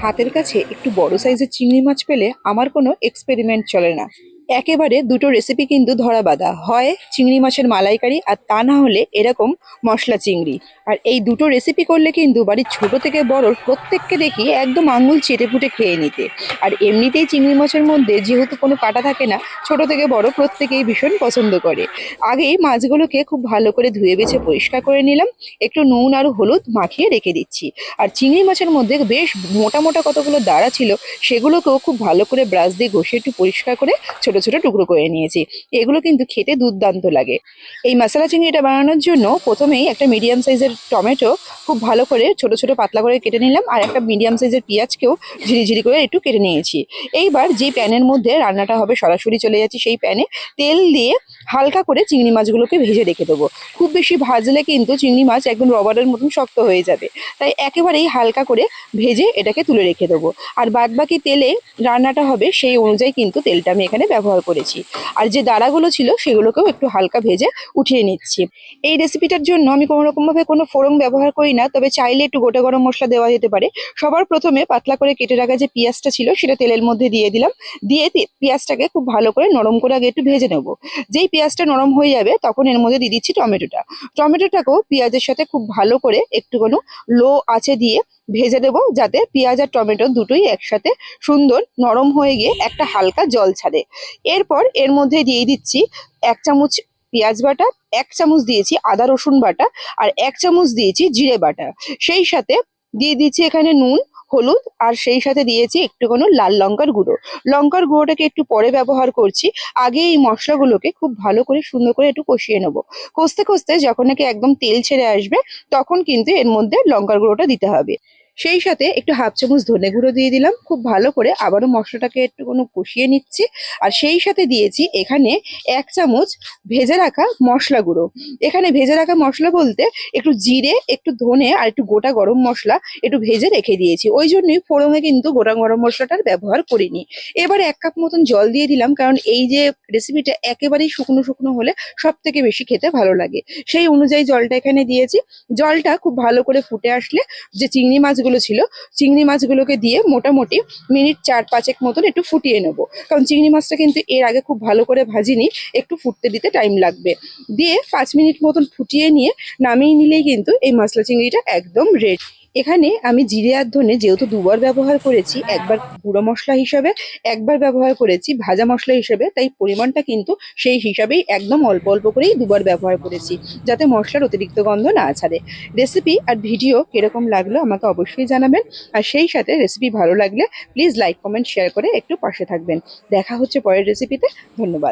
হাতের কাছে একটু বড় সাইজের চিংড়ি মাছ পেলে আমার কোনো এক্সপেরিমেন্ট চলে না। একেবারে দুটো রেসিপি কিন্তু ধরা বাঁধা। হয় চিংড়ি মাছের মালাইকারি আর তা না হলে এরকম মশলা চিংড়ি। আর এই দুটো রেসিপি করলে কিন্তু বাড়ির ছোট থেকে বড় প্রত্যেককে দেখি একদম আঙুল চেটে ফুটে খেয়ে নিতে। আর এমনিতেই চিংড়ি মাছের মধ্যে যেহেতু কোনো কাটা থাকে না, ছোট থেকে বড় প্রত্যেকেই ভীষণ পছন্দ করে। আগেই মাছগুলোকে খুব ভালো করে ধুয়ে বেছে পরিষ্কার করে নিলাম, একটু নুন আর হলুদ মাখিয়ে রেখে দিচ্ছি। আর চিংড়ি মাছের মধ্যে বেশ মোটা মোটা কতগুলো দাঁড়া ছিল, সেগুলোকেও খুব ভালো করে ব্রাশ দিয়ে ঘষে একটু পরিষ্কার করে ছোট ছোট টুকরো করে নিয়েছি। এগুলো কিন্তু খেতে দুর্দান্ত লাগে। এই মশলা চিংড়িটা বানানোর জন্য প্রথমেই একটা মিডিয়াম সাইজের টমেটো খুব ভালো করে ছোট ছোট, পাতলা করে কেটে নিলাম আর একটা মিডিয়াম সাইজের পেঁয়াজকেও ঝিরিঝিরি করে একটু কেটে নিয়েছি। এইবার যে প্যানের মধ্যে রান্নাটা হবে, সরাসরি চলে যাচ্ছি সেই প্যানে। তেল দিয়ে হালকা করে চিংড়ি মাছগুলোকে ভেজে রেখে দেবো। খুব বেশি ভাজলে কিন্তু চিংড়ি মাছ একদম রবারের মতন শক্ত হয়ে যাবে। তাই একেবারেই হালকা করে ভেজে এটাকে তুলে রেখে দেবো। আর বাদ বাকি তেলে রান্নাটা হবে সেই অনুযায়ী কিন্তু তেলটা আমি এখানে ব্যবহার করেছি। আর যে দাঁড়াগুলো ছিল সেগুলোকেও একটু হালকা ভেজে উঠিয়ে নিচ্ছি। এই রেসিপিটার জন্য আমি কোনো রকমভাবে কোনো ফোড়ন ব্যবহার করি না, তবে চাইলে একটু গোটা গরম মশলা দেওয়া যেতে পারে। সবার প্রথমে পাতলা করে কেটে রাখা যে পেঁয়াজটা ছিল সেটা তেলের মধ্যে দিয়ে দিলাম। দিয়ে পেঁয়াজটাকে খুব ভালো করে নরম করে আগে একটু ভেজে নেব। যেই পেঁয়াজটা নরম হয়ে যাবে তখন এর মধ্যে দিয়ে দিচ্ছি টমেটোটা। টমেটোটাকেও পেঁয়াজের সাথে খুব ভালো করে একটুখানি লো আছে দিয়ে ভেজে দেবো যাতে পেঁয়াজ আর টমেটো দুটোই একসাথে সুন্দর নরম হয়ে গিয়ে একটা হালকা জল ছাড়ে। এরপর এর মধ্যে দিয়ে দিচ্ছি এক চামচ পেঁয়াজ বাটা, এক চামচ দিয়েছি আদা রসুন বাটা আর এক চামচ দিয়েছি জিরে বাটা। সেই সাথে দিয়ে দিচ্ছি এখানে নুন, হলুদ আর সেই সাথে দিয়েছি একটুখানি লাল লঙ্কার গুঁড়ো। লঙ্কার গুঁড়োটাকে একটু পরে ব্যবহার করছি। আগে এই মশলাগুলোকে খুব ভালো করে সুন্দর করে একটু কষিয়ে নেব। কষতে কষতে যখন নাকি একদম তেল ছেড়ে আসবে, তখন কিন্তু এর মধ্যে লঙ্কার গুঁড়োটা দিতে হবে। সেই সাথে একটু হাফ চামচ ধনে গুঁড়ো দিয়ে দিলাম। খুব ভালো করে আবারও মশলাটাকে একটু কোনো কষিয়ে নিচ্ছি। আর সেই সাথে দিয়েছি এখানে এক চামচ ভেজে রাখা মশলা গুঁড়ো। এখানে ভেজে রাখা মশলা বলতে একটু জিরে, একটু ধনে আর একটু গোটা গরম মশলা একটু ভেজে রেখে দিয়েছি। ওই জন্যই ফোড়নে কিন্তু গোটা গরম মশলাটার ব্যবহার করিনি। এবার এক কাপ মতন জল দিয়ে দিলাম কারণ এই যে রেসিপিটা একেবারেই শুকনো শুকনো হলে সব থেকে বেশি খেতে ভালো লাগে। সেই অনুযায়ী জলটা এখানে দিয়েছি। জলটা খুব ভালো করে ফুটে আসলে যে চিংড়ি মাছগুলো ছিল, চিংড়ি মাছগুলোকে দিয়ে মোটামুটি মিনিট চার পাঁচেক মতন একটু ফুটিয়ে নেব। কারণ চিংড়ি মাছটা কিন্তু এর আগে খুব ভালো করে ভাজিনি, একটু ফুটতে দিতে টাইম লাগবে। দিয়ে পাঁচ মিনিট মতন ফুটিয়ে নিয়ে নামিয়ে নিলেই কিন্তু এই মশলা চিংড়িটা একদম রেডি এখানে আমি জিরে আর ধনে যেহেতু দুবার ব্যবহার করেছি, একবার গুঁড়ো মশলা হিসাবে, একবার ব্যবহার করেছি ভাজা মশলা হিসেবে, তাই পরিমাণটা কিন্তু সেই হিসাবেই একদম অল্প অল্প করেই দুবার ব্যবহার করেছি, যাতে মশলার অতিরিক্ত গন্ধ না ছাড়ে। রেসিপি আর ভিডিও কীরকম লাগল আমাকে অবশ্যই জানাবেন, আর সেই সাথে রেসিপি ভালো লাগলে প্লিজ লাইক, কমেন্ট, শেয়ার করে একটু পাশে থাকবেন। দেখা হচ্ছে পরের রেসিপিতে, ধন্যবাদ।